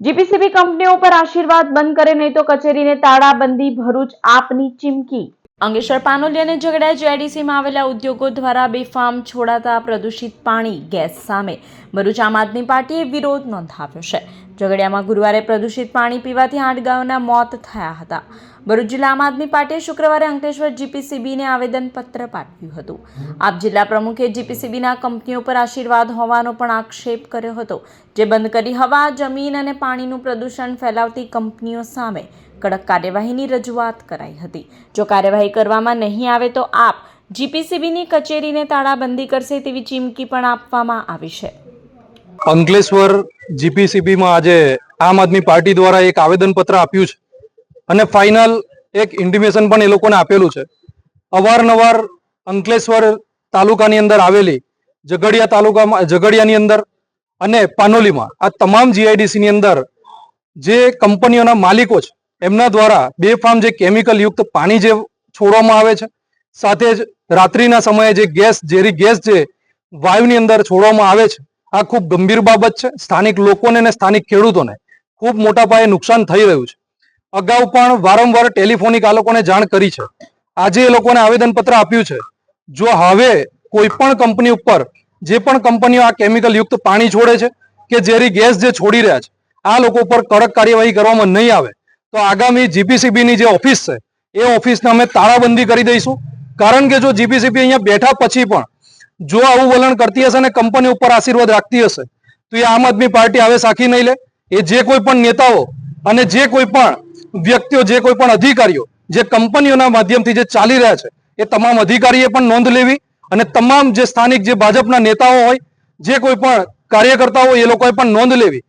GPCB કંપનીઓ પર આશીર્વાદ બંધ કરે નહીં તો કચેરીને તાળાબંધી ભરૂચ આપની ચીમકી. અંગેશ્વર પાનોલી અને ઝઘડા જેડીસીમાં આવેલા ઉદ્યોગો દ્વારા બેફામ છોડાતા પ્રદૂષિત પાણી, ગેસ સામે ભરૂચ આમ આદમી પાર્ટીએ વિરોધ નોંધાવ્યો છે. ઝઘડિયામાં ગુરુવારે પ્રદૂષિત પાણી પીવાથી આઠ ગાયોના મોત થયા હતા. ભરૂચ જિલ્લા આમ આદમી પાર્ટીએ શુક્રવારે અંકલેશ્વર જીપીસીબીને આવેદનપત્ર પાઠવ્યું હતું. આપ જિલ્લા પ્રમુખે જીપીસીબીના કંપનીઓ પર આશીર્વાદ હોવાનો પણ આક્ષેપ કર્યો હતો. જે બંધ કરી હવા, જમીન અને પાણીનું પ્રદૂષણ ફેલાવતી કંપનીઓ સામે કડક કાર્યવાહીની રજૂઆત કરાઈ હતી. જો કાર્યવાહી કરવામાં નહીં આવે તો આપ જીપીસીબીની કચેરીને તાળાબંધી કરશે તેવી ચીમકી પણ આપવામાં આવી છે. અંકલેશ્વર જીપીસીબીમાં આજે આમ આદમી પાર્ટી દ્વારા એક આવેદનપત્ર આપ્યું છે અને ફાઇનલ એક ઇન્ટિમેશન પણ એ લોકોને આપેલું છે. અવારનવાર અંકલેશ્વર તાલુકાની અંદર આવેલી ઝઘડિયા તાલુકામાં, ઝઘડિયાની અંદર અને પાનોલીમાં આ તમામ જીઆઈડીસીની અંદર જે કંપનીઓના માલિકો છે એમના દ્વારા બેફામ જે કેમિકલ યુક્ત પાણી જે છોડવામાં આવે છે, સાથે જ રાત્રિના સમયે જે ગેસ ઝેરી ગેસ જે વાયુની અંદર છોડવામાં આવે છે, આ ખૂબ ગંભીર બાબત છે. સ્થાનિક લોકોને અને સ્થાનિક ખેડૂતોને ખૂબ મોટા પાયે નુકસાન થઈ રહ્યું છે. અગાઉ પણ વારંવાર ટેલિફોનિક આ લોકોને જાણ કરી છે. આજે એ લોકોને આવેદનપત્ર આપ્યું છે. જો હવે કોઈ પણ કંપની ઉપર જે પણ કંપનીઓ આ કેમિકલ યુક્ત પાણી છોડે છે કે ઝેરી ગેસ જે છોડી રહ્યા છે, આ લોકો ઉપર કડક કાર્યવાહી કરવામાં નહીં આવે. તો આગામી જીપીસીબીની જે ઓફિસ છે, એ ઓફિસને અમે તાળાબંધી કરી દઈશું. કારણ કે જો જીપીસીબી અહીંયા બેઠા પછી પણ જો આવું વલણ કરતી હશે અને કંપની ઉપર આશીર્વાદ રાખતી હશે, તો એ આમ આદમી પાર્ટી હવે સાખી નહીં લે. એ જે કોઈ પણ નેતાઓ અને જે કોઈ પણ વ્યક્તિઓ, જે કોઈ પણ અધિકારીઓ જે કંપનીઓના માધ્યમથી જે ચાલી રહ્યા છે, એ તમામ અધિકારીએ પણ નોંધ લેવી અને તમામ જે સ્થાનિક જે ભાજપના નેતાઓ હોય, જે કોઈ પણ કાર્યકર્તાઓ એ લોકોએ પણ નોંધ લેવી.